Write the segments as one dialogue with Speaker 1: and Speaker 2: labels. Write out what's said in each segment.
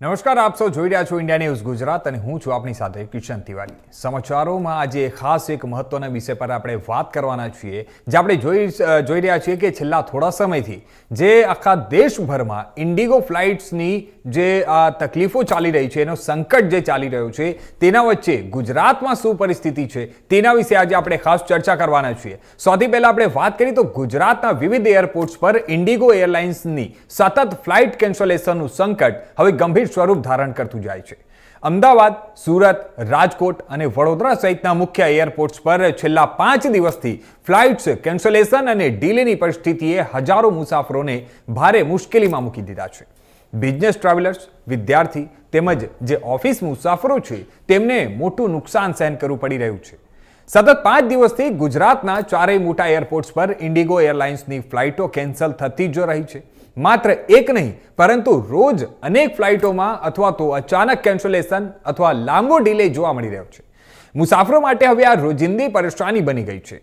Speaker 1: નમસ્કાર, આપ સૌ જોઈ રહ્યા છો ઇન્ડિયા ન્યૂઝ ગુજરાત અને હું છું આપની સાથે કિશન તિવારી. સમાચારોમાં આજે ખાસ એક મહત્વના વિષય પર આપણે વાત કરવાના છીએ, જે આપણે જોઈ જોઈ રહ્યા છીએ કે છેલ્લા થોડા સમયથી જે આખા દેશભરમાં ઇન્ડિગો ફ્લાઇટ્સની જે આ તકલીફો ચાલી રહી છે, એનો સંકટ જે ચાલી રહ્યો છે, તેના વચ્ચે ગુજરાતમાં શું પરિસ્થિતિ છે, તેના વિશે આજે આપણે ખાસ ચર્ચા કરવાના છીએ. સૌથી પહેલા આપણે વાત કરીએ તો ગુજરાતના વિવિધ એરપોર્ટ્સ પર ઇન્ડિગો એરલાઇન્સની સતત ફ્લાઇટ કેન્સલેશનનું સંકટ હવે ગંભીર સ્વરૂપ ધારણ કરતું જાય છે. અમદાવાદ, સુરત, રાજકોટ અને વડોદરા સહિતના મુખ્ય એરપોર્ટ્સ પર છેલ્લા પાંચ દિવસથી ફ્લાઇટ્સ કેન્સલેશન અને ડીલેની પરિસ્થિતિએ હજારો મુસાફરોને ભારે મુશ્કેલીમાં મૂકી દીધા છે. બિઝનેસ ટ્રાવેલર્સ વિદ્યાર્થી તેમજ જે ઓફિસ મુસાફરો છે, તેમને મોટું નુકસાન સહન કરવું પડી રહ્યું છે. સતત પાંચ દિવસથી ગુજરાતના ચારેય મોટા એરપોર્ટ્સ પર ઇન્ડિગો એરલાઇન્સની ફ્લાઇટો કેન્સલ થતી જ રહી છે. માત્ર એક નહીં, પરંતુ રોજ અનેક ફ્લાઇટોમાં અથવા તો અચાનક કેન્સલેશન અથવા લાંબો ડિલે જોવા મળી રહ્યો છે. મુસાફરો માટે હવે આ રોજિંદી પરેશાની બની ગઈ છે.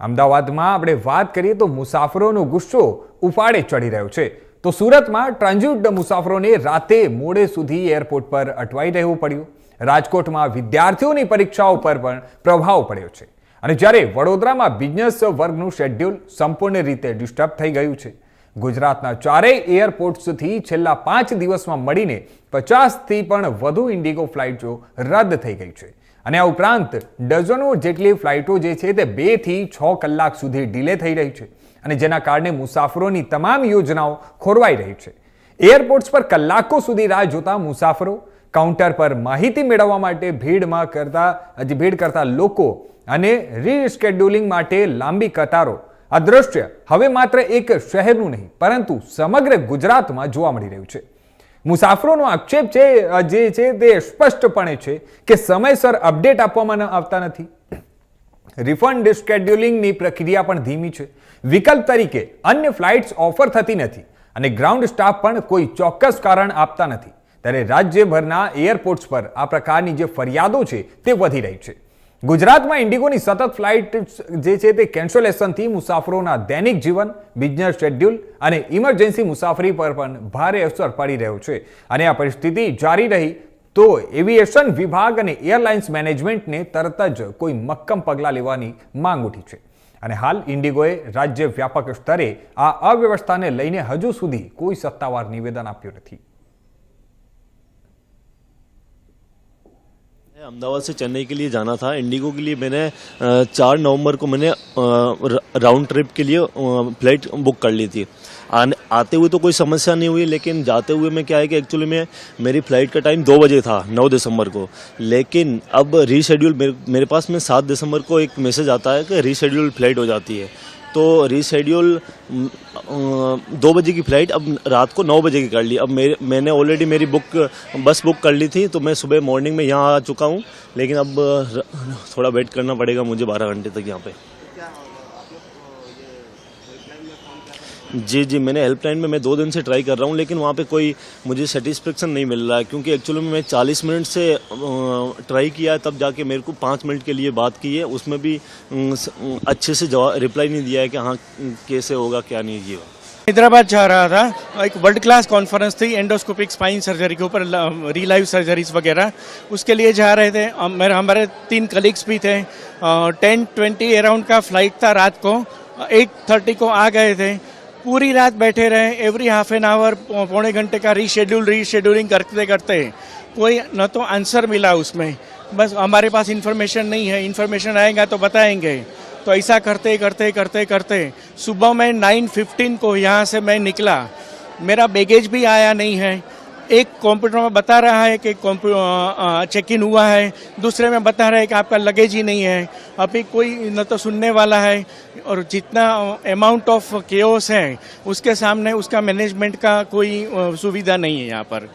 Speaker 1: અમદાવાદમાં આપણે વાત કરીએ તો મુસાફરોનો ગુસ્સો ઉફાળે ચડી રહ્યો છે. તો સુરતમાં ટ્રાન્ઝિટ મુસાફરોને રાતે મોડે સુધી એરપોર્ટ પર અટવાઈ રહેવું પડ્યું. રાજકોટમાં વિદ્યાર્થીઓની પરીક્ષાઓ પર પણ પ્રભાવ પડ્યો છે. અને જ્યારે વડોદરામાં બિઝનેસ વર્ગનું શેડ્યુલ સંપૂર્ણ રીતે ડિસ્ટર્બ થઈ ગયું છે. ગુજરાતના ચારેય એરપોર્ટ્સથી છેલ્લા પાંચ દિવસમાં મળીને પચાસથી પણ વધુ ઇન્ડિગો ફ્લાઇટો રદ થઈ ગઈ છે. અને આ ઉપરાંત ડઝનો જેટલી ફ્લાઇટો જે છે તે બેથી છ કલાક સુધી ડિલે થઈ રહી છે અને જેના કારણે મુસાફરોની તમામ યોજનાઓ ખોરવાઈ રહી છે. એરપોર્ટ્સ પર કલાકો સુધી રાહ જોતા મુસાફરો, કાઉન્ટર પર માહિતી મેળવવા માટે ભીડમાં કરતા ભીડ કરતા લોકો અને રીશેડ્યુલિંગ માટે લાંબી કતારો આ દ્રશ્ય હવે માત્ર એક શહેરનું નહીં, પરંતુ સમગ્ર ગુજરાતમાં જોવા મળી રહ્યું છે. મુસાફરોનો આક્ષેપ છે જે છે તે સ્પષ્ટપણે છે કે સમયસર અપડેટ આપવામાં આવતા નથી. રિફંડ સ્કેડ્યુલિંગની પ્રક્રિયા પણ ધીમી છે. વિકલ્પ તરીકે અન્ય ફ્લાઇટ્સ ઓફર થતી નથી અને ગ્રાઉન્ડ સ્ટાફ પણ કોઈ ચોક્કસ કારણ આપતા નથી. ત્યારે રાજ્યભરના એરપોર્ટ્સ પર આ પ્રકારની જે ફરિયાદો છે તે વધી રહી છે. ગુજરાતમાં ઇન્ડિગોની સતત ફ્લાઇટ જે છે તે કેન્સલેશનથી મુસાફરોના દૈનિક જીવન, બિઝનેસ શેડ્યુલ અને ઇમરજન્સી મુસાફરી પર પણ ભારે અસર પડી રહ્યો છે. અને આ પરિસ્થિતિ જારી રહી તો એવિએશન વિભાગ અને એરલાઇન્સ મેનેજમેન્ટને તરત જ કોઈ મક્કમ પગલાં લેવાની માંગ ઉઠી છે. અને હાલ ઇન્ડિગોએ રાજ્ય વ્યાપક સ્તરે આ અવ્યવસ્થાને લઈને હજુ સુધી કોઈ સત્તાવાર નિવેદન આપ્યું નથી.
Speaker 2: अहमदाबाद से चेन्नई के लिए जाना था। इंडिगो के लिए मैंने चार नवंबर को मैंने राउंड ट्रिप के लिए फ़्लाइट बुक कर ली थी। आने आते हुए तो कोई समस्या नहीं हुई लेकिन जाते हुए में क्या है कि एक्चुअली में मेरी फ़्लाइट का टाइम दो बजे था नौ दिसंबर को। लेकिन अब रीशेड्यूल मेरे, मेरे पास में सात दिसंबर को एक मैसेज आता है कि रीशेड्यूल फ़्लाइट हो जाती है। तो रीशेड्यूल दो बजे की फ़्लाइट, अब रात को नौ बजे की कर ली। अब मेरे, मैंने ऑलरेडी मेरी बुक बस बुक कर ली थी तो मैं सुबह मॉर्निंग में यहाँ आ चुका हूँ। लेकिन अब थोड़ा वेट करना पड़ेगा मुझे बारह घंटे तक यहाँ पे। जी जी, मैंने हेल्पलाइन में, मैं दो दिन से ट्राई कर रहा हूँ, लेकिन वहाँ पे कोई मुझे सेटिस्फेक्शन नहीं मिल रहा है, क्योंकि एक्चुअली में, मैं 40 मिनट से ट्राई किया है, तब जाके मेरे को पाँच मिनट के लिए बात की है, उसमें भी अच्छे से जवाब रिप्लाई नहीं दिया है कि हाँ कैसे होगा, क्या नहीं, ये
Speaker 3: हैदराबाद जा रहा था, एक वर्ल्ड क्लास कॉन्फ्रेंस थी एंडोस्कोपिक स्पाइन सर्जरी के ऊपर रीलाइव सर्जरीज वगैरह, उसके लिए जा रहे थे मेरे, हमारे तीन कलीग्स भी थे टेन ट्वेंटी अराउंड का फ़्लाइट था रात को एट थर्टी को आ गए थे पूरी रात बैठे रहे एवरी हाफ़ एन आवर पौने घंटे का रीशेड्यूल रीशेड्यूलिंग करते करते कोई न तो आंसर मिला उसमें। बस हमारे पास इन्फॉर्मेशन नहीं है इन्फॉर्मेशन आएगा तो बताएँगे। तो ऐसा करते करते करते करते सुबह में नाइन फिफ्टीन को यहाँ से मैं निकला। मेरा बैगेज भी आया नहीं है। एक कंप्यूटर में बता रहा है कि चेक इन हुआ है। दूसरे में बता रहा है कि आपका लगेज ही नहीं है। अभी कोई न तो सुनने वाला है और जितना अमाउंट ऑफ़ केओस है, उसके सामने उसका मैनेजमेंट का कोई सुविधा नहीं है यहाँ पर।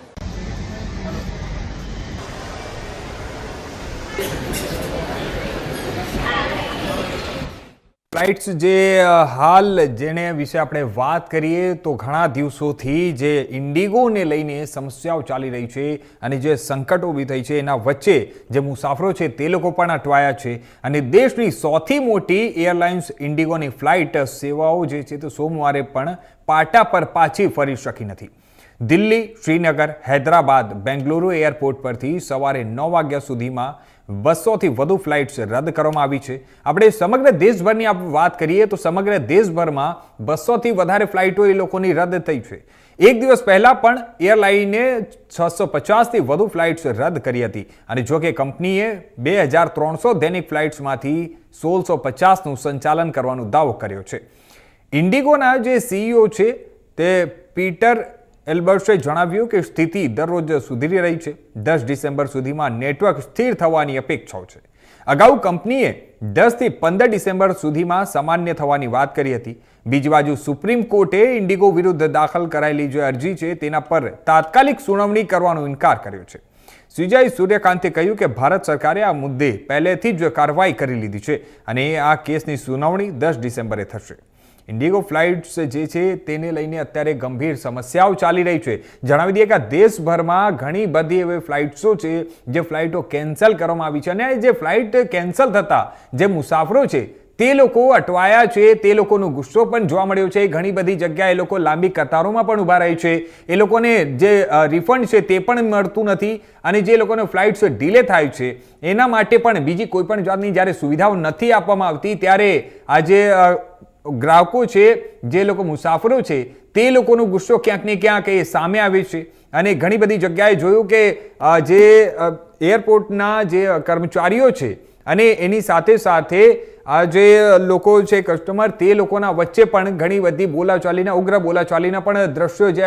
Speaker 1: ફ્લાઇટ્સ જે હાલ જેને વિશે આપણે વાત કરીએ તો ઘણા દિવસોથી જે ઇન્ડિગોને લઈને સમસ્યાઓ ચાલી રહી છે અને જે સંકટો ઊભી થઈ છે, એના વચ્ચે જે મુસાફરો છે તે લોકો પણ અટવાયા છે. અને દેશની સૌથી મોટી એરલાઇન્સ ઇન્ડિગોની ફ્લાઇટ સેવાઓ જે છે તે સોમવારે પણ પાટા પર પાછી ફરી શકી નથી. દિલ્હી, શ્રીનગર, હૈદરાબાદ, બેંગલુરુ એરપોર્ટ પરથી સવારે નવ વાગ્યા સુધીમાં બસોથી વધુ ફ્લાઇટ્સ રદ કરવામાં આવી છે. આપણે સમગ્ર દેશભરની વાત કરીએ તો સમગ્ર દેશભરમાં બસોથી વધારે ફ્લાઇટો એ લોકોની રદ થઈ છે. એક દિવસ પહેલા પણ એરલાઈને છસો પચાસથી વધુ ફ્લાઇટ્સ રદ કરી હતી. અને જો કે કંપનીએ બે હજાર ત્રણસો દૈનિક ફ્લાઇટ્સમાંથી સોળસો પચાસનું સંચાલન કરવાનો દાવો કર્યો છે. ઇન્ડિગોના જે સીઈઓ છે તે પીટર એલ્બર્ટ્સે જણાવ્યું કે સ્થિતિ દરરોજ સુધરી રહી છે. દસ ડિસેમ્બર સુધીમાં નેટવર્ક સ્થિર થવાની અપેક્ષાઓ છે. અગાઉ કંપનીએ દસથી પંદર ડિસેમ્બર સુધીમાં સામાન્ય થવાની વાત કરી હતી. બીજી બાજુ સુપ્રીમ કોર્ટે ઇન્ડિગો વિરુદ્ધ દાખલ કરાયેલી જે અરજી છે, તેના પર તાત્કાલિક સુનાવણી કરવાનો ઇનકાર કર્યો છે. સુજય સૂર્યકાંતે કહ્યું કે ભારત સરકારે આ મુદ્દે પહેલેથી જ કાર્યવાહી કરી લીધી છે અને આ કેસની સુનાવણી દસ ડિસેમ્બરે થશે. ઇન્ડિગો ફ્લાઇટ્સ જે છે તેને લઈને અત્યારે ગંભીર સમસ્યાઓ ચાલી રહી છે. જણાવી દઈએ કે દેશભરમાં ઘણી બધી એવી ફ્લાઇટ્સો છે જે ફ્લાઇટો કેન્સલ કરવામાં આવી છે અને જે ફ્લાઇટ કેન્સલ થતા જે મુસાફરો છે તે લોકો અટવાયા છે, તે લોકોનો ગુસ્સો પણ જોવા મળ્યો છે. ઘણી બધી જગ્યાએ એ લોકો લાંબી કતારોમાં પણ ઊભા રહે છે. એ લોકોને જે રિફંડ છે તે પણ મળતું નથી અને જે લોકોને ફ્લાઇટ્સ ડિલે થાય છે, એના માટે પણ બીજી કોઈ પણ જાતની જ્યારે સુવિધાઓ નથી આપવામાં આવતી, ત્યારે આજે ગ્રાહકો છે, જે લોકો મુસાફરો છે, તે લોકોનો ગુસ્સો ક્યાંક ને ક્યાંક એ સામે આવે છે. અને ઘણી બધી જગ્યાએ જોયું કે જે એરપોર્ટના જે કર્મચારીઓ છે, અને એની સાથે સાથે આ જે લોકો છે, કસ્ટમર, તે લોકોના વચ્ચે પણ ઘણી બધી બોલાચાલીના, ઉગ્ર બોલાચાલીના પણ દ્રશ્યો જે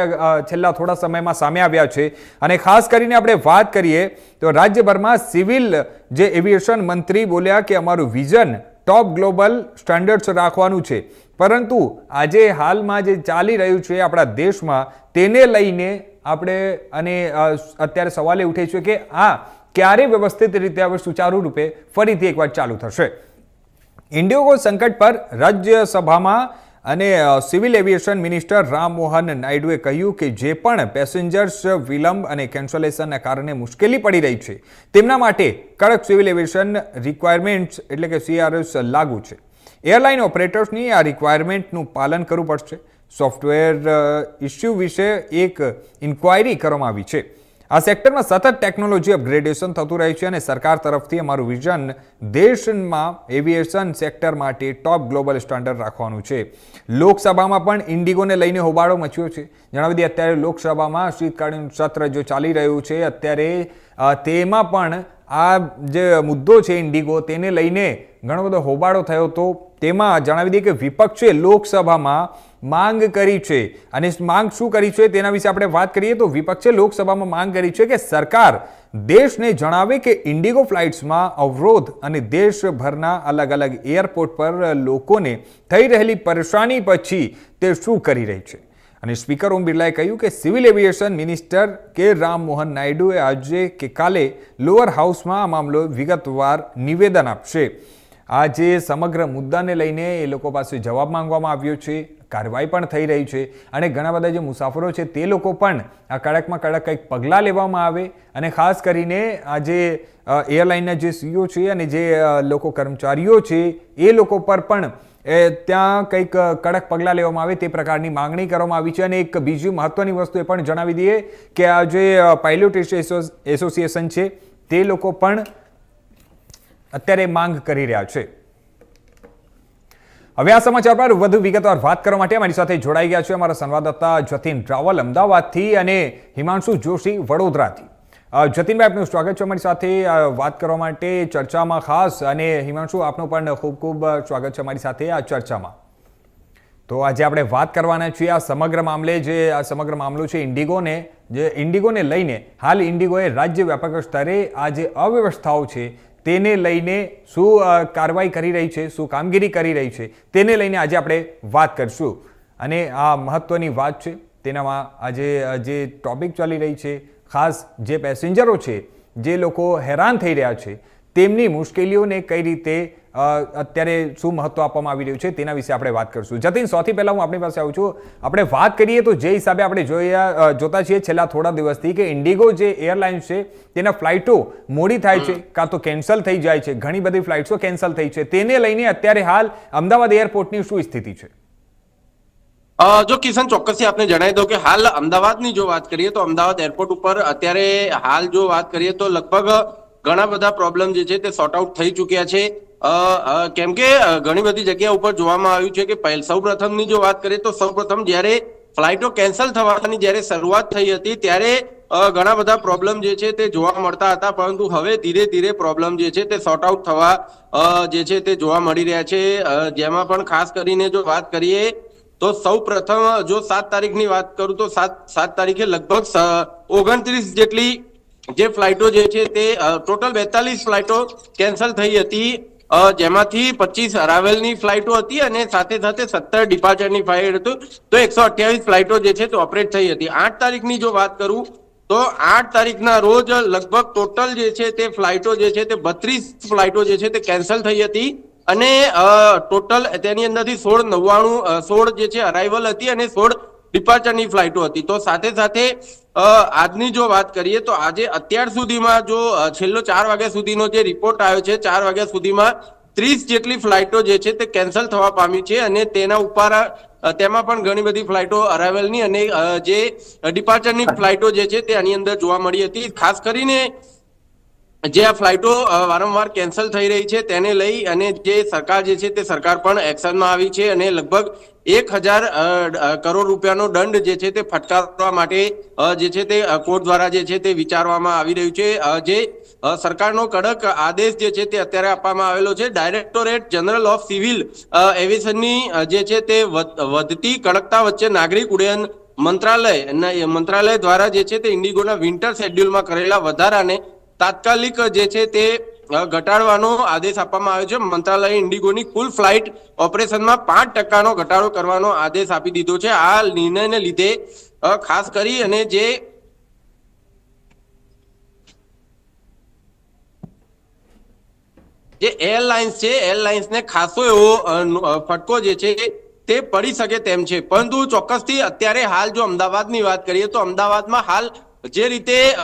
Speaker 1: છેલ્લા થોડા સમયમાં સામે આવ્યા છે. અને ખાસ કરીને આપણે વાત કરીએ, તો રાજ્યભરમાં સિવિલ જે એવિએશન મંત્રી બોલ્યા કે અમારું વિઝન ટોપ ગ્લોબલ સ્ટાન્ડર્ડ્સ રાખવાનું છે. પરંતુ આજે હાલમાં જે ચાલી રહ્યું છે આપણા દેશમાં, તેને લઈને આપણે અને અત્યારે સવાલ એ ઉઠે છે કે આ ક્યારે વ્યવસ્થિત રીતે હવે સુચારુ ફરીથી એકવાર ચાલુ થશે? ઇન્ડિયોગો સંકટ પર રાજ્યસભામાં અને સિવિલ એવિએશન મિનિસ્ટર રામમોહન નાયડુએ કહ્યું કે જે પણ પેસેન્જર્સ વિલંબ અને કેન્સલેશનના કારણે મુશ્કેલી પડી રહી છે, તેમના માટે કડક સિવિલ એવિએશન રિક્વાયરમેન્ટ્સ એટલે કે સીઆરએસ લાગુ છે. એરલાઇન ઓપરેટર્સની આ રિક્વાયરમેન્ટનું પાલન કરવું પડશે. સોફ્ટવેર ઇસ્યુ વિશે એક ઇન્ક્વાયરી કરવામાં આવી છે. આ સેક્ટરમાં સતત ટેકનોલોજી અપગ્રેડેશન થતું રહે છે અને સરકાર તરફથી અમારું વિઝન દેશમાં એવિએશન સેક્ટર માટે ટોપ ગ્લોબલ સ્ટાન્ડર્ડ રાખવાનું છે. લોકસભામાં પણ ઇન્ડિગોને લઈને હોબાળો મચ્યો છે. જણાવી દઈએ, અત્યારે લોકસભામાં શીતકાલીન સત્ર જો ચાલી રહ્યું છે, અત્યારે તેમાં પણ આ જે મુદ્દો છે ઇન્ડિગો, તેને લઈને ઘણો બધો હોબાળો થયો હતો તેમાં જણાવી દઈએ કે વિપક્ષે લોકસભામાં માંગ કરી છે. અને માંગ શું કરી છે તેના વિશે આપણે વાત કરીએ તો વિપક્ષે લોકસભામાં માંગ કરી છે કે સરકાર દેશને જણાવે કે ઇન્ડિગો ફ્લાઇટ્સમાં અવરોધ અને દેશભરના અલગ અલગ એરપોર્ટ પર લોકોને થઈ રહેલી પરેશાની પછી તે શું કરી રહી છે. અને સ્પીકર ઓમ બિરલાએ કહ્યું કે સિવિલ એવિએશન મિનિસ્ટર કે રામ મોહન નાયડુએ આજે કે કાલે લોઅર હાઉસમાં આ મામલો વિગતવાર નિવેદન આપશે. આ જે સમગ્ર મુદ્દાને લઈને એ લોકો પાસે જવાબ માંગવામાં આવ્યો છે, કાર્યવાહી પણ થઈ રહી છે અને ઘણા બધા જે મુસાફરો છે તે લોકો પણ આ કડકમાં કડક કંઈક પગલાં લેવામાં આવે અને ખાસ કરીને આ જે એરલાઇનના જે સીઓ છે અને જે લોકો કર્મચારીઓ છે એ લોકો પર પણ, એ, ત્યાં કંઈક કડક પગલાં લેવામાં આવે તે પ્રકારની માંગણી કરવામાં આવી છે અને એક બીજી મહત્ત્વની વસ્તુ એ પણ જણાવી દઈએ કે આ જે પાઇલોટ એસોસિએશન છે તે લોકો પણ અત્યારે માંગ કરી રહ્યા છે. હવે આ સમાચાર પર વધુ વિગતવાર વાત કરવા માટે અમારી સાથે જોડાઈ ગયા છે અમારા સંવાદદાતા જતીન રાવલ, અમદાવાદથી અને હિમાંશુ જોશી વડોદરાથી. જતીનભાઈ, આપનું સ્વાગત છે અમારી સાથે. વાત કરવા માટે ચર્ચામાં ખાસ અને હિમાંશુ, આપનું પણ ખૂબ ખૂબ સ્વાગત છે અમારી સાથે આ ચર્ચામાં. તો આજે આપણે વાત કરવાના છીએ આ સમગ્ર મામલે જે, આ સમગ્ર મામલો છે ઇન્ડિગોને, જે ઇન્ડિગોને લઈને હાલ ઇન્ડિગોએ રાજ્ય વ્યાપક સ્તરે આ જે અવ્યવસ્થાઓ છે તેને લઈને શું કાર્યવાહી કરી રહી છે, શું કામગીરી કરી રહી છે, તેને લઈને આજે આપણે વાત કરશું. અને આ મહત્વની વાત છે, તેનામાં આજે જે ટોપિક ચાલી રહી છે, ખાસ જે પેસેન્જરો છે, જે લોકો હેરાન થઈ રહ્યા છે, તેમની મુશ્કેલીઓને કઈ રીતે અત્યારે શું મહત્વ આપવામાં આવી રહ્યું છે તેના વિશે આપણે વાત કરીશું. જતીન સૌથી પહેલા હું આપણી પાસે આવું છું. આપણે વાત કરીએ તો જે હિસાબે આપણે જોયા જોતા છીએ છેલ્લા થોડા દિવસથી કે ઇન્ડિગો જે એરલાઇન્સ છે તેના ફ્લાઇટો મોડી થાય છે કાં તો કેન્સલ થઈ જાય છે. ઘણી બધી ફ્લાઇટ્સો કેન્સલ થઈ છે. તેને લઈને અત્યારે હાલ અમદાવાદ એરપોર્ટની શું સ્થિતિ છે?
Speaker 4: જો કિશન ચોક્કસથી આપને જણાવી દઉં કે હાલ અમદાવાદની જો વાત કરીએ તો અમદાવાદ એરપોર્ટ ઉપર અત્યારે હાલ જો વાત કરીએ તો લગભગ ઘણા બધા પ્રોબ્લેમ જે છે તે સોર્ટ આઉટ થઈ ચૂક્યા છે. કેમ કે ઘણી બધી જગ્યા ઉપર જોવામાં આવ્યું છે કે સૌ પ્રથમની જો વાત કરીએ તો સૌ પ્રથમ જ્યારે ફ્લાઇટો કેન્સલ થવાની જ્યારે શરૂઆત થઈ હતી, ત્યારે ઘણા બધા પ્રોબ્લેમ જે છે તે જોવા મળતા હતા, પરંતુ હવે ધીરે ધીરે પ્રોબ્લેમ જે છે તે સોર્ટ આઉટ થવા જે છે તે જોવા મળી રહ્યા છે. જેમાં પણ ખાસ કરીને જો વાત કરીએ તો સૌ પ્રથમ જો સાત તારીખની વાત કરું તો સાત સાત તારીખે લગભગ ઓગણત્રીસ જેટલી જે ફ્લાઇટો જે છે તે ટોટલ બેતાલીસ ફ્લાઇટો કેન્સલ થઈ હતી. જેમાંથી પચીસ અરાવેલની ફ્લાઇટો હતી અને સાથે સાથે સત્તર ડિપાર્ચરની ફ્લાઇટ હતું. તો એકસો અઠ્યાવીસ ફ્લાઇટો જે છે તે ઓપરેટ થઈ હતી. આઠ તારીખની જો વાત કરું, તો આઠ તારીખના રોજ લગભગ ટોટલ જે છે તે ફ્લાઇટો જે છે તે બત્રીસ ફ્લાઇટો જે છે તે કેન્સલ થઈ હતી. અને ટોટલ તેની અંદરથી સોળ નવ્વાણું સોળ જે છે અરાઇવલ હતી અને સોળ ડિપાર્ચરની ફ્લાઇટો હતી. તો સાથે સાથે આજની જો વાત કરીએ તો આજે અત્યાર સુધીમાં જો છેલ્લો ચાર વાગ્યા સુધીનો જે રિપોર્ટ આવ્યો છે ચાર વાગ્યા સુધીમાં ત્રીસ જેટલી ફ્લાઇટો જે છે તે કેન્સલ થવા પામી છે અને તેના ઉપર તેમાં પણ ઘણી બધી ફ્લાઇટો અરાઇવલની અને જે ડિપાર્ચરની ફ્લાઇટો જે છે તે આની અંદર જોવા મળી હતી. ખાસ કરીને જે આ ફ્લાઇટો વારંવાર કેન્સલ થઈ રહી છે, તેને લઈ અને જે સરકાર જે છે તે સરકાર પણ એક્શનમાં આવી છે અને લગભગ એક હજાર કરોડ રૂપિયાનો દંડ જે છે તે ફટકારવા માટે જે છે તે કોર્ટ દ્વારા જે છે તે વિચારવામાં આવી રહ્યું છે. જે સરકારનો કડક આદેશ જે છે તે અત્યારે આપવામાં આવેલો છે. ડાયરેક્ટોરેટ જનરલ ઓફ સિવિલ એવિએશનની જે છે તે વધ- વધતી કડકતા વચ્ચે નાગરિક ઉડ્ડયન મંત્રાલય મંત્રાલય દ્વારા જે છે તે ઇન્ડિગોના વિન્ટર શેડ્યુલમાં કરેલા વધારાને તાત્કાલિક જે છે તે ઘટાડવાનો આદેશ આપવામાં આવ્યો છે. મંત્રાલયે ઇન્ડિગોની કુલ ફ્લાઇટ ઓપરેશનમાં પાંચ ટકાનો ઘટાડો કરવાનો આદેશ આપી દીધો છે. આ નિર્ણયને લીધે ખાસ કરી અને જે જે એરલાઇન્સ છે, એરલાઇન્સને ખાસો એવો ફટકો જે છે તે પડી શકે તેમ છે. પરંતુ ચોક્કસથી અત્યારે હાલ જો અમદાવાદની વાત કરીએ તો અમદાવાદમાં હાલ જે રીતે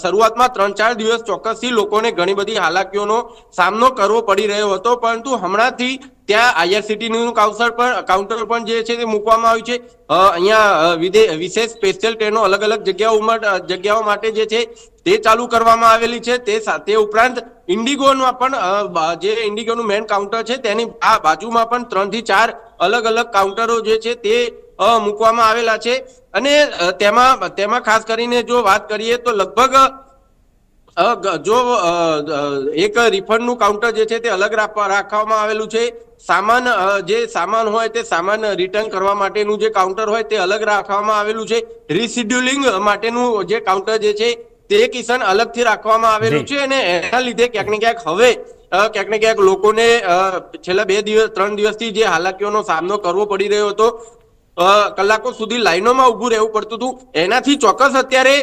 Speaker 4: શરૂઆતમાં ત્રણ ચાર દિવસ ચોક્કસથી લોકોને ઘણી બધી હાલાકીઓનો સામનો કરવો પડી રહ્યો હતો, પરંતુ હમણાંથી ત્યાં આઈઆરસીટીનું કાઉન્સર પણ કાઉન્ટર પણ જે છે તે મૂકવામાં આવ્યું છે. અહીંયા વિદે- વિશેષ સ્પેશિયલ ટ્રેનો અલગ અલગ જગ્યાઓ જગ્યાઓ માટે જે છે તે ચાલુ કરવામાં આવેલી છે. તે સાથે ઉપરાંત ઇન્ડિગોમાં પણ જે ઇન્ડિગોનું મેન કાઉન્ટર છે તેની આ બાજુમાં પણ ત્રણથી ચાર અલગ અલગ કાઉન્ટરો જે છે તે મૂકવામાં આવેલા છે. અને તેમાં તેમાં ખાસ કરીને જો વાત કરીએ તો લગભગ જો એક રિફંડનું કાઉન્ટર જે છે તે અલગ રાખવામાં આવેલું છે. સામાન જે સામાન હોય તે સામાન રિટર્ન કરવા માટેનું જે કાઉન્ટર હોય તે અલગ રાખવામાં આવેલું છે. રિસિડ્યુલિંગ માટેનું જે કાઉન્ટર જે છે તે કિસાન અલગથી રાખવામાં આવેલું છે અને એના લીધે ક્યાંક ને ક્યાંક હવે ક્યાંક ને ક્યાંક લોકોને છેલ્લા બે દિવસ ત્રણ દિવસથી જે હાલાકીઓનો સામનો કરવો પડી રહ્યો હતો કલાકો સુધી લાઈનોમાં ઊભું રહેવું પડતું હતું. એનાથી ચોક્કસ અત્યારે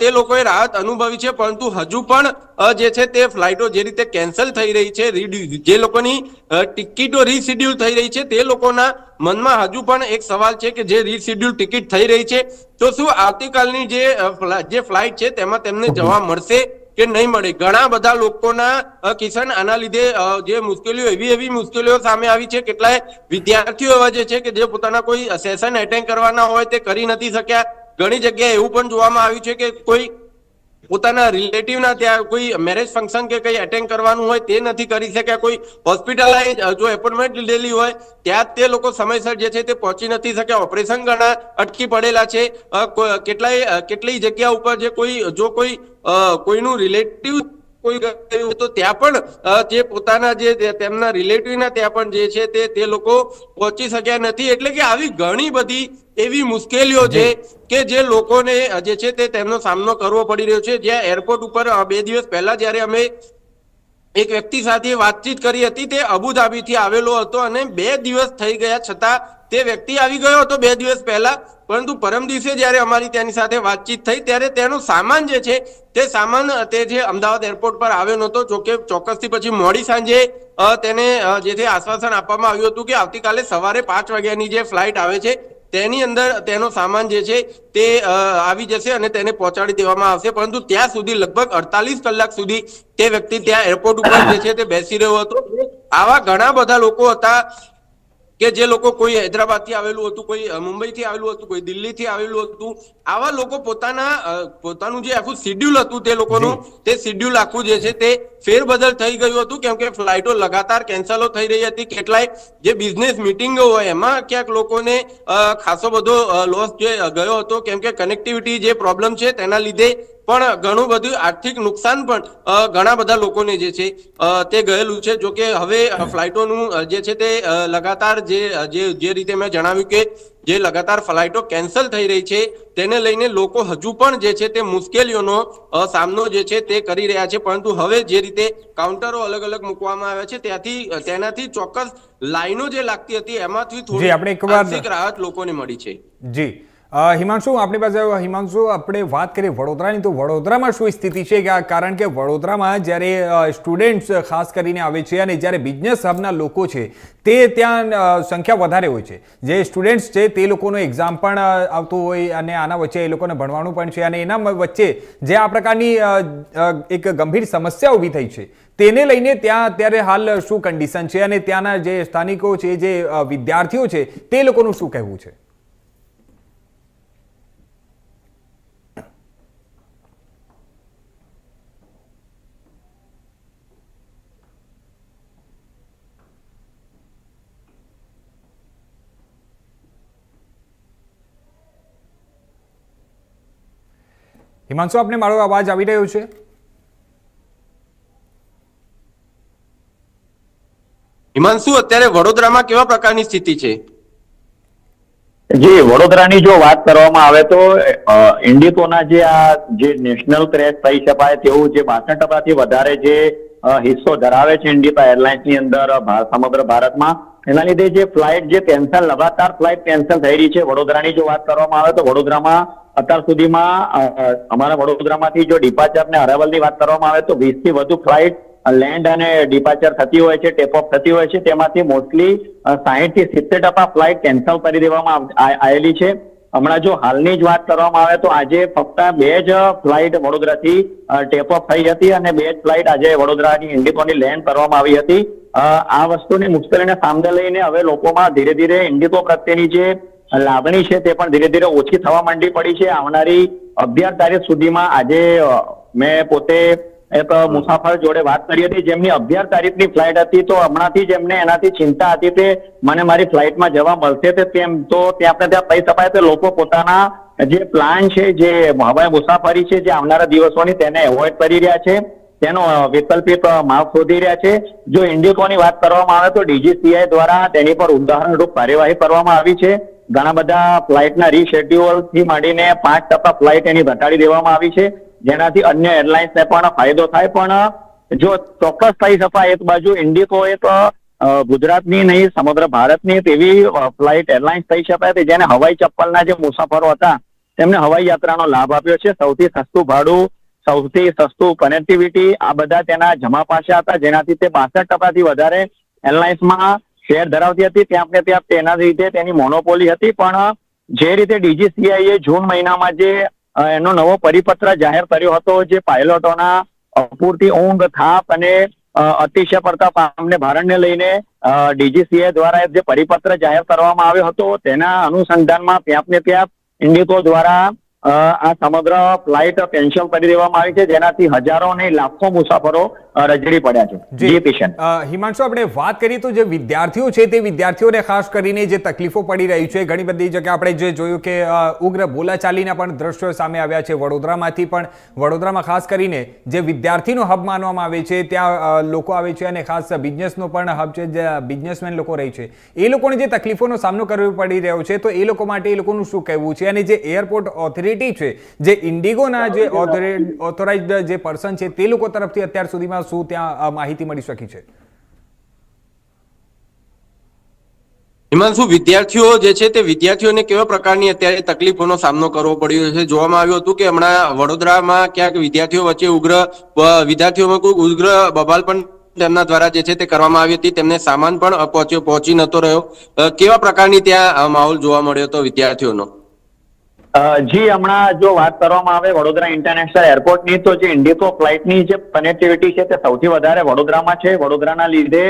Speaker 4: તે લોકોએ રાહત અનુભવી છે, પરંતુ હજુ પણ જે છે તે ફ્લાઇટો જે રીતે કેન્સલ થઈ રહી છે જે લોકોની ટિકિટો રીશેડ્યુલ થઈ રહી છે, તે લોકોના મનમાં હજુ પણ એક સવાલ છે કે જે રીશેડ્યુલ ટિકિટ થઈ રહી છે. તો શું આવતીકાલની જે જે ફ્લાઇટ છે તેમાં તેમને જવા મળશે? કે નહીં મળે. ઘણા બધા લોકોના કિશન, આના લીધે જે મુશ્કેલીઓ, એવી એવી મુશ્કેલીઓ સામે આવી છે, કેટલાય વિદ્યાર્થીઓ એવા જે છે કે જે પોતાના કોઈ સેશન એટેન્ડ કરવાના હોય તે કરી નથી શક્યા. ઘણી જગ્યાએ એવું પણ જોવામાં આવ્યું છે કે કોઈ પોતાના રિલેટિવના ત્યાં કોઈ મેરેજ ફંક્શન કે કઈ એટેન્ડ કરવાનું હોય તે નથી કરી શક્યા. કોઈ હોસ્પિટલાઇઝ જો એપોઇન્ટમેન્ટ લીધેલી હોય, ત્યાં તે લોકો સમયસર જે છે તે પહોંચી નથી શક્યા. ઓપરેશન ઘણા અટકી પડેલા છે. કેટલાય કેટલી જગ્યા ઉપર જે કોઈ, જો કોઈ કોઈનું રિલેટિવ કોઈ ગયું તો ત્યાં પણ જે પોતાના જે તેમના રિલેટિવના ત્યાં પણ જે છે તે તે લોકો પહોંચી શક્યા નથી. એટલે કે આવી ઘણી બધી એવી મુશ્કેલીઓ છે કે જે લોકોને જે છે તે તેમનો સામનો કરવો પડી રહ્યો છે. જ્યાં એરપોર્ટ ઉપર બે દિવસ પહેલા જ્યારે અમે એક વ્યક્તિ સાથે વાતચીત કરી હતી, તે અબુધાબીથી આવેલો હતો અને બે દિવસ થઈ ગયા છતાં તે વ્યક્તિ આવી ગયો હતો બે દિવસ પહેલા. પરંતુ પરમ દિવસે જ્યારે અમારી તેની સાથે વાતચીત થઈ, ત્યારે તેનો સામાન જે છે, તે સામાન, તે જે અમદાવાદ એરપોર્ટ પર આવ્યો નહોતો જોકે ચોક્કસથી પછી મોડી સાંજે તેને જે છે આશ્વાસન આપવામાં આવ્યું હતું કે આવતીકાલે સવારે પાંચ વાગ્યાની જે ફ્લાઇટ આવે છે તેની અંદર તેનો સામાન જે છે તે આવી જશે અને તેને પહોંચાડી દેવામાં આવશે. પરંતુ ત્યાં સુધી લગભગ અડતાલીસ કલાક સુધી તે વ્યક્તિ ત્યાં એરપોર્ટ ઉપર જે છે તે બેસી રહ્યો હતો. આવા ઘણા બધા લોકો હતા કે જે લોકો કોઈ હૈદરાબાદથી આવેલું હતું કોઈ મુંબઈથી આવેલું હતું કોઈ દિલ્હીથી આવેલું હતું આવા લોકો પોતાના પોતાનું જે આખું શિડ્યુલ હતું તે લોકોનું તે શિડ્યુલ આખું જે છે તે ફેરબદલ થઈ ગયું હતું કેમ કે ફ્લાઇટો લગાતાર કેન્સલો થઈ રહી હતી કેટલાય જે બિઝનેસ મિટિંગો હોય એમાં ક્યાંક લોકોને ખાસો બધો લોસ જે ગયો હતો કેમ કે કનેક્ટિવિટી જે પ્રોબ્લેમ છે તેના લીધે પણ ઘણું બધું આર્થિક નુકસાન પણ ઘણા બધા લોકોને જે છે તે ગયેલું છે. જો કે હવે ફ્લાઇટોનું જે છે તે લગાતાર જે જે રીતે મેં જણાવ્યું કે જે લગાતાર ફ્લાઇટો કેન્સલ થઈ રહી છે તેને લઈને લોકો હજુ પણ જે છે તે મુશ્કેલીઓનો સામનો જે છે તે કરી રહ્યા છે. પરંતુ હવે જે રીતે કાઉન્ટરો અલગ અલગ મૂકવામાં આવ્યા છે ત્યાંથી તેનાથી ચોક્કસ લાઈનો જે લાગતી હતી એમાંથી
Speaker 1: થોડી
Speaker 4: આંશિક રાહત લોકોને મળી છે.
Speaker 1: જી. હિમાંશુ, આપણી પાસે હિમાંશુ, આપણે વાત કરીએ વડોદરાની. તો વડોદરામાં શું સ્થિતિ છે? કારણ કે વડોદરામાં જ્યારે સ્ટુડન્ટ્સ ખાસ કરીને આવે છે અને જ્યારે બિઝનેસ હબના લોકો છે, તે ત્યાં સંખ્યા વધારે હોય છે. જે સ્ટુડન્ટ્સ છે, તે લોકોનું એક્ઝામ પણ આવતું હોય અને આના વચ્ચે એ લોકોને ભણવાનું પણ છે અને એના વચ્ચે જે આ પ્રકારની એક ગંભીર સમસ્યા ઊભી થઈ છે, તેને લઈને ત્યાં અત્યારે હાલ શું કન્ડિશન છે અને ત્યાંના જે સ્થાનિકો છે, જે વિદ્યાર્થીઓ છે, તે લોકોનું શું કહેવું છે? હિમાંશુ આપને મારો અવાજ આવી રહ્યો છે?
Speaker 4: હિમાંશુ અત્યારે વડોદરામાં કેવા પ્રકારની સ્થિતિ છે?
Speaker 5: જી વડોદરાની જો વાત કરવામાં આવે તો ઇન્ડિકોના જે આ જે નેશનલ ક્રેશ થઈ શકાય તેવું જે બાસઠ ટકાથી વધારે જે હિસ્સો ધરાવે છે ઇન્ડિકા એરલાઇન્સની અંદર સમગ્ર ભારતમાં. એના લીધે જે ફ્લાઇટ જે કેન્સલ લગાતાર ફ્લાઇટ કેન્સલ થઈ રહી છે વડોદરાની જો વાત કરવામાં આવે તો વડોદરામાં અત્યાર સુધીમાં અમારા વડોદરામાંથી જો ડિપાર્ચર ને અરાવલની વાત કરવામાં આવે તો વીસથી વધુ ફ્લાઇટ લેન્ડ અને ડિપાર્ચર થતી હોય છે ટેપ ઓફ થતી હોય છે. તેમાંથી મોસ્ટલી સાહીઠથી સિત્તેર ટકા ફ્લાઇટ કેન્સલ કરી દેવામાં આવેલી છે. હમણાં જો હાલની જ વાત કરવામાં આવે તો આજે ફક્ત બે જ ફ્લાઇટ વડોદરાથી ટેપ ઓફ થઈ હતી અને બે જ ફ્લાઇટ આજે વડોદરાની ઇન્ડિકોની લેન્ડ કરવામાં આવી હતી. આ વસ્તુની મુશ્કેલીને સામે લઈને હવે લોકોમાં ધીરે ધીરે ઇન્ડિકો પ્રત્યેની જે લાગણી છે તે પણ ધીરે ધીરે ઓછી થવા માંડી પડી છે. આવનારી અગિયાર તારીખ સુધીમાં આજે મેં પોતે એક મુસાફર જોડે વાત કરી હતી. જેમની અગિયાર તારીખની ફ્લાઇટ હતી તો હમણાંથી જ એમને એનાથી ચિંતા હતી તે મને મારી ફ્લાઇટમાં જવા મળશે તે તેમ તો ત્યાં આપણે ત્યાં પૈસા અપાય તો લોકો પોતાના જે પ્લાન છે, જે હવાઈ મુસાફરી છે, જે આવનારા દિવસોની તેને એવોઇડ કરી રહ્યા છે. તેનો વૈકલ્પિક માર્ગ શોધી રહ્યા છે. જો ઇન્ડિકોની વાત કરવામાં આવે તો ડીજીસીઆઈ દ્વારા તેની પર ઉદાહરણરૂપ કાર્યવાહી કરવામાં આવી છે. ઘણા બધા ફ્લાઇટના રીશેડ્યુઅલથી માંડીને પાંચ ટકા ફ્લાઇટ એની ઘટાડી દેવામાં આવી છે. જેનાથી અન્ય એરલાઇન્સને પણ ફાયદો થાય. પણ, જો ચોક્કસ થઈ શકાય, એક બાજુ ઇન્ડિકો એક ગુજરાતની નહીં, સમગ્ર ભારતની તેવી ફ્લાઇટ એરલાઇન્સ થઈ શકાય હતી જેને હવાઈ ચપ્પલના જે મુસાફરો હતા, તેમને હવાઈ યાત્રાનો લાભ આપ્યો છે. સૌથી સસ્તું ભાડું, સૌથી સસ્તું કનેક્ટિવિટી આ બધા તેના જમા પાછા હતા. જેનાથી તે બાસઠ ટકાથી વધારે એરલાઇન્સમાં શેર ધરાવતી હતી. ત્યાં ને ત્યાં તેના રીતે તેની મોનોપોલી હતી. પણ જે રીતે ડીજીસીઆઈએ જૂન મહિનામાં જે એનો નવો પરિપત્ર જાહેર કર્યો હતો, જે પાયલોટોના અપૂરતી ઊંઘ, થાપ અને અતિશય પડતા પામને ભારણને લઈને ડીજીસીએ દ્વારા જે પરિપત્ર જાહેર કરવામાં આવ્યો હતો, તેના અનુસંધાનમાં ત્યાં ને ત્યાં ઇન્ડિકો દ્વારા આ સમગ્ર ફ્લાઇટ કેન્સલ કરી દેવામાં આવી છે જેનાથી હજારો અને લાખો મુસાફરો રજડી પડ્યા છે. જે.
Speaker 1: પેશન્ટ હિમાંશુ આપણે વાત કરીએ તો જે વિદ્યાર્થીઓ છે તે વિદ્યાર્થીઓને ખાસ કરીને જે તકલીફો પડી રહી છે ઘણી બધી જગ્યાએ આપણે જે જોયું કે ઉગ્ર બોલાચાલીના પણ દ્રશ્યો સામે આવ્યા છે વડોદરામાંથી પણ વડોદરામાં ખાસ કરીને જે વિદ્યાર્થીનો હબ માનવામાં આવે છે ત્યાં લોકો આવે છે અને ખાસ બિઝનેસનો પણ હબ છે જે બિઝનેસમેન લોકો રહે છે. એ લોકોને જે તકલીફોનો સામનો કરવો પડી રહ્યો છે તો એ લોકો માટે એ લોકોનું શું કહેવું છે? અને જે એરપોર્ટ ઓથોરિટી છે. જે ઇન્ડિગોના જે ઓથોરાઇઝડ જે પર્સન છે તે લોકો તરફથી અત્યાર સુધીમાં શું ત્યાં માહિતી મળી શકી છે?
Speaker 4: હિમાંશુ વિદ્યાર્થીઓ જે છે તે વિદ્યાર્થીઓને કેવા પ્રકારની અત્યારે તકલીફોનો સામનો કરવો પડ્યો છે? જોવામાં આવ્યું હતું કે હમણાં વડોદરામાં ક્યાંક વિદ્યાર્થીઓ વચ્ચે ઉગ્ર વિદ્યાર્થીઓમાં કોઈ ઉગ્ર બબાલ પણ તેમના દ્વારા જે છે તે કરવામાં આવી હતી. તેમને સામાન પણ પહોંચ્યો પહોંચી નતો રહ્યો. કેવા પ્રકારની ત્યાં માહોલ જોવા મળ્યો હતો વિદ્યાર્થીઓનો?
Speaker 5: જી, હમણાં જો વાત કરવામાં આવે વડોદરા ઇન્ટરનેશનલ એરપોર્ટની તો જે ઇન્ડિગો ફ્લાઇટની જે કનેક્ટિવિટી છે તે સૌથી વધારે વડોદરામાં છે. વડોદરાના લીધે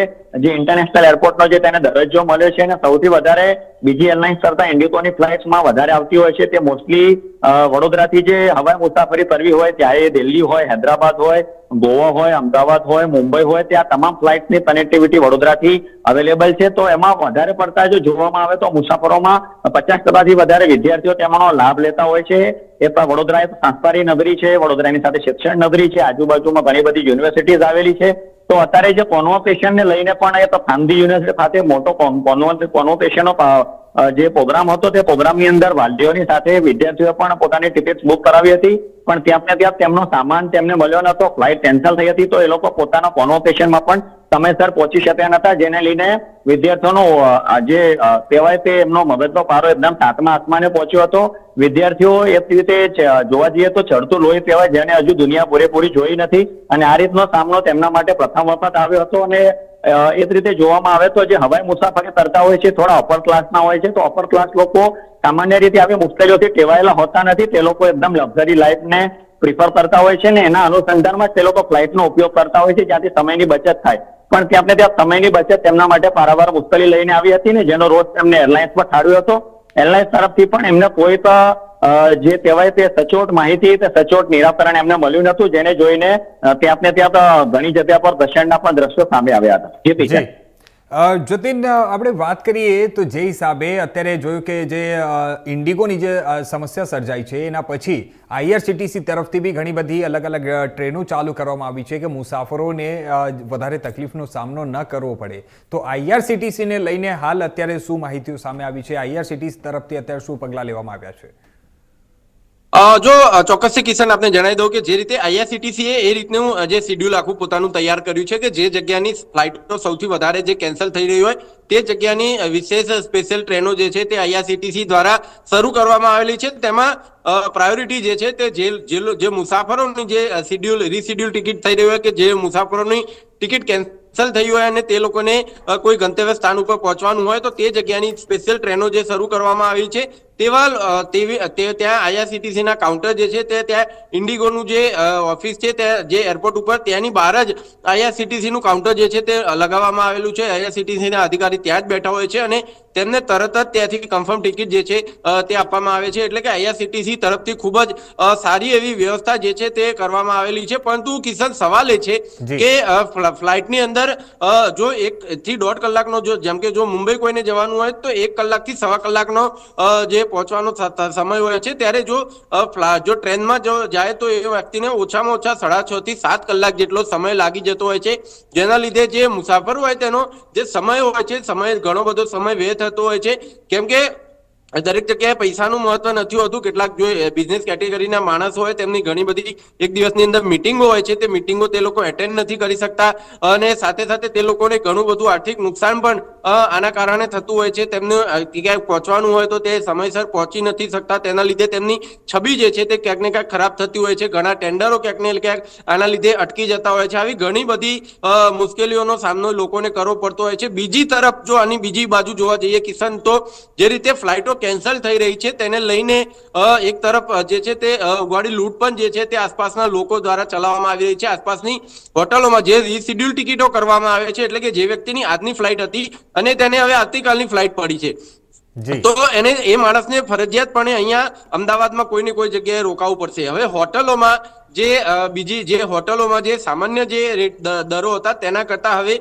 Speaker 5: જે ઇન્ટરનેશનલ એરપોર્ટનો જે તેને દરજ્જો મળ્યો છે અને સૌથી વધારે બીજી એરલાઇન્સ કરતા ઇન્ડિગોની ફ્લાઇટ્સમાં વધારે આવતી હોય છે. તે મોસ્ટલી વડોદરાથી જે હવાઈ મુસાફરી કરવી હોય, ત્યારે દિલ્હી હોય, હૈદરાબાદ હોય, ગોવા હોય, અમદાવાદ હોય, મુંબઈ હોય, ત્યાં તમામ ફ્લાઇટ્સની કનેક્ટિવિટી વડોદરાથી અવેલેબલ છે. તો એમાં વધારે પડતા જો જોવામાં આવે તો મુસાફરોમાં પચાસ ટકાથી વધારે વિદ્યાર્થીઓ તેમાંનો લાભ લેતા હોય છે. એ પણ વડોદરા એક સંસ્કારી નગરી છે. વડોદરાની સાથે શિક્ષણ નગરી છે. આજુબાજુમાં ઘણી બધી યુનિવર્સિટીઝ આવેલી છે. તો અત્યારે જે કોન્વોકેશન ને લઈને પણ એ ગાંધી યુનિવર્સિટી ખાતે મોટો કોન્વોકેશનનો જે પ્રોગ્રામ હતો તે પ્રોગ્રામની અંદર વાલીઓની સાથે વિદ્યાર્થીઓએ પણ પોતાની ટિકિટ બુક કરાવી હતી. પણ ત્યાં ને ત્યાં તેમનો સામાન તેમને મળ્યો નતો ફ્લાઇટ કેન્સલ થઈ હતી તો એ લોકો પોતાના કોન્વોકેશનમાં પણ સમયસર પહોંચી શક્યા નતા જેને લઈને વિદ્યાર્થીઓનો જે કહેવાય તે એમનો મગજનો પારો એકદમ સાતમા આસમાને પહોંચ્યો હતો. વિદ્યાર્થીઓ એ રીતે જોવા જઈએ તો ચડતું લોહી કહેવાય, જેને હજુ દુનિયા પૂરેપૂરી જોઈ નથી. અને આ રીતનો સામનો તેમના માટે પ્રથમ વખત આવ્યો હતો અને એ જ રીતે જોવામાં આવે તો જે હવાઈ મુસાફરી કરતા હોય છે થોડા અપર ક્લાસના હોય છે તો અપર ક્લાસ લોકો સામાન્ય રીતે આવી મુશ્કેલીઓથી ટેવાયેલા હોતા નથી. તે લોકો એકદમ લક્ઝરી લાઈફને પ્રિફર કરતા હોય છે ને એના અનુસંધાનમાં તે લોકો ફ્લાઇટનો ઉપયોગ કરતા હોય છે જ્યાંથી સમયની બચત થાય. પણ ત્યાં ત્યાં સમયની બચત તેમના માટે પારાવાર મુશ્કેલી લઈને આવી હતી ને જેનો રોજ તેમને એરલાઇન્સ પર ઠાળ્યો હતો. એરલાઇન્સ તરફથી પણ એમને કોઈ અ, જે કહેવાય તે સચોટ માહિતી તે સચોટ નિરાકરણ એમને મળ્યું નતું જેને જોઈને ત્યાં ને ત્યાં ઘણી જગ્યા પર ઘર્ષણના પણ દ્રશ્યો સામે આવ્યા હતા. જી
Speaker 1: જ્યોતિન આપણે વાત કરીએ તો જે હિસાબે અત્યારે જોયું કે જે ઇન્ડિગોની જે સમસ્યા સર્જાઈ છે એના પછી આઈઆરસીટીસી તરફથી બી ઘણી બધી અલગ અલગ ટ્રેનો ચાલુ કરવામાં આવી છે કે મુસાફરોને વધારે તકલીફનો સામનો ન કરવો પડે. તો આઈઆરસીટીસીને લઈને હાલ અત્યારે શું માહિતીઓ સામે આવી છે? આઈઆરસીટીસી તરફથી અત્યારે શું પગલાં લેવામાં આવ્યા છે?
Speaker 4: જો ચોક્કસથી કિશન આપને જણાવી દઉં કે જે રીતે આઈઆરસીટીસી એ રીતનું જે શિડ્યુલ આખું પોતાનું તૈયાર કર્યું છે કે જે જગ્યાની ફ્લાઇટો સૌથી વધારે જે કેન્સલ થઈ રહી હોય, તે જગ્યાની વિશેષ સ્પેશિયલ ટ્રેનો જે છે તે આઈઆરસીટીસી દ્વારા શરૂ કરવામાં આવેલી છે. તેમાં પ્રાયોરિટી જે છે તે જે જે મુસાફરોની જે શિડ્યુલ રીશિડ્યુલ ટિકિટ થઈ રહી હોય કે જે મુસાફરોની ટિકિટ કેન્સલ થઈ હોય અને તે લોકોને કોઈ ગંતવ્ય સ્થાન ઉપર પહોંચવાનું હોય તો તે જગ્યાની સ્પેશિયલ ટ્રેનો જે શરૂ કરવામાં આવી છે, તેવા તેવી ત્યાં આઈઆરસીટીસી ના કાઉન્ટર જે છે તે ત્યાં ઇન્ડિગોનું જે ઓફિસ છે તે, જે એરપોર્ટ ઉપર ત્યાંની બહાર જ આઈઆરસીટીસી નું કાઉન્ટર જે છે તે લગાવવામાં આવેલું છે આઈઆરસીટીસી ના અધિકારી ત્યાં જ બેઠા હોય છે અને તેમને તરત જ ત્યાંથી કન્ફર્મ ટિકિટ જે છે તે આપવામાં આવે છે, એટલે કે આઈઆરસીટીસી તરફથી ખૂબ જ સારી એવી વ્યવસ્થા જે છે તે કરવામાં આવેલી છે. પરંતુ કિશન સવાલ એ છે કે ફ્લાઇટની અંદર જો એક થી દોઢ કલાકનો જો જેમ કે જો મુંબઈ કોઈને જવાનું હોય તો એક કલાકથી સવા કલાકનો જે પહોંચવાનો સમય હોય છે ત્યારે જો જો ટ્રેનમાં જો જાય તો એ વ્યક્તિને ઓછામાં ઓછા સાડા છ થી સાત કલાક જેટલો સમય લાગી જતો હોય છે. જેના લીધે જે મુસાફર હોય તેનો જે સમય હોય છે સમય ઘણો બધો સમય વ્યય થતો હોય છે. કેમ કે દરેક જગ્યાએ પૈસાનું મહત્વ નથી હોતું. કેટલાક જો બિઝનેસ કેટેગરીના માણસો હોય, તેમની ઘણી બધી એક દિવસની અંદર મિટિંગો હોય છે, તે મિટિંગો તે લોકો એટેન્ડ નથી કરી શકતા અને સાથે સાથે તે લોકોને ઘણું બધું આર્થિક નુકસાન પણ આના કારણે થતું હોય છે. તેમને ક્યાંક પહોંચવાનું હોય તો તે સમયસર પહોંચી નથી શકતા. તેના લીધે તેમની છબી જે છે તે ક્યાંક ને ક્યાંક ખરાબ થતી હોય છે. ઘણા ટેન્ડરો ક્યાંક ને ક્યાંક આના લીધે અટકી જતા હોય છે. આવી ઘણી બધી મુશ્કેલીઓનો સામનો લોકોને કરવો પડતો હોય છે. બીજી તરફ જો આની બીજી બાજુ જોવા જઈએ કિશન તો જે રીતે ફ્લાઇટો કેન્સલ થઈ રહી છે તેને લઈને એક તરફ જે છે તે ઉઘાડી લૂંટ પણ જે છે તે આસપાસના લોકો દ્વારા ચલાવવામાં આવી રહી છે. આસપાસની હોટલોમાં જે રીશિડ્યુલ ટિકિટો કરવામાં આવે છે એટલે કે જે વ્યક્તિની આજની ફ્લાઇટ હતી અને તેને હવે આવતીકાલની ફ્લાઇટ પડી છે. તો એને એ માણસને ફરજિયાતપણે અહીંયા અમદાવાદમાં કોઈ ને કોઈ જગ્યાએ રોકાવું પડશે. હવે હોટલોમાં જે બીજી જે હોટલોમાં જે સામાન્ય જે રેટ દરો હતા તેના કરતા હવે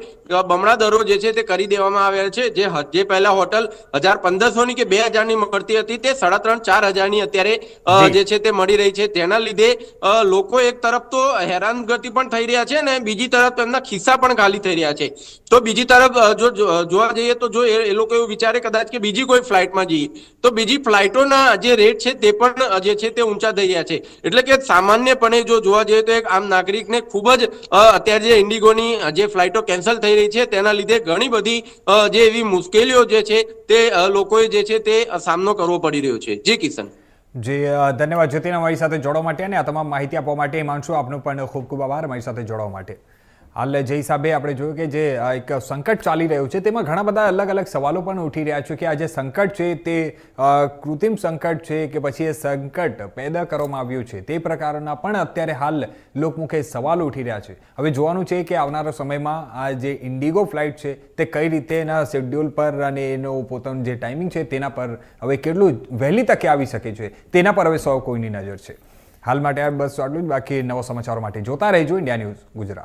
Speaker 4: બમણા દરો જે છે તે કરી દેવામાં આવ્યા છે. જે જે પહેલા હોટલ હજાર પંદરસો ની કે બે હજારની મળતી હતી તે સાડા ત્રણ ચાર હજારની અત્યારે
Speaker 1: જે.
Speaker 4: છે તે મળી રહી છે. તેના લીધે લોકો એક તરફ તો હેરાનગતિ પણ થઈ રહ્યા છે ને બીજી તરફ તેમના ખિસ્સા પણ ખાલી થઈ રહ્યા છે. તો બીજી તરફ જો જોવા જઈએ તો જો એ એ લોકો એવું વિચારે કદાચ કે બીજી કોઈ ફ્લાઇટમાં જઈએ તો બીજી ફ્લાઇટોના જે રેટ છે તે પણ જે છે તે ઊંચા થઈ રહ્યા છે. એટલે કે સામાન્યપણે જો જોવા જઈએ તો એક આમ નાગરિકને ખૂબ જ અત્યારે જે ઇન્ડિગોની જે ફ્લાઇટો કેન્સલ થઈ રહી છે, તેના લીધે ઘણી બધી જે એવી મુશ્કેલીઓ જે છે તે લોકોએ જે છે તે સામનો કરવો પડી રહ્યો છે. જી, કિશન.
Speaker 1: જી ધન્યવાદ. જતીન અમારી સાથે જોડવા માટે અને આ તમામ માહિતી આપવા માટે હિમાંશુ, આપનો પણ ખૂબ ખૂબ આભાર. અમારી સાથે જોડવા માટે. હાલ જે હિસાબે આપણે જોયું કે જે એક સંકટ ચાલી રહ્યું છે, તેમાં ઘણા બધા અલગ અલગ સવાલો પણ ઉઠી રહ્યા છે કે આ જે સંકટ છે તે કૃત્રિમ સંકટ છે કે પછી એ સંકટ પેદા કરવામાં આવ્યું છે, તે પ્રકારના પણ અત્યારે હાલ લોકમુખે સવાલો ઉઠી રહ્યા છે. હવે જોવાનું છે કે આવનારા સમયમાં આ જે ઇન્ડિગો ફ્લાઇટ છે, તે કઈ રીતે એના શેડ્યુલ પર અને એનો પોતાનું જે ટાઈમિંગ છે તેના પર હવે કેટલું વહેલી તકે આવી શકે છે, તેના પર હવે સૌ કોઈની નજર છે. હાલ માટે બસ આટલું જ, બાકી નવા સમાચારો માટે જોતા રહેજો, ઇન્ડિયા ન્યૂઝ ગુજરાત.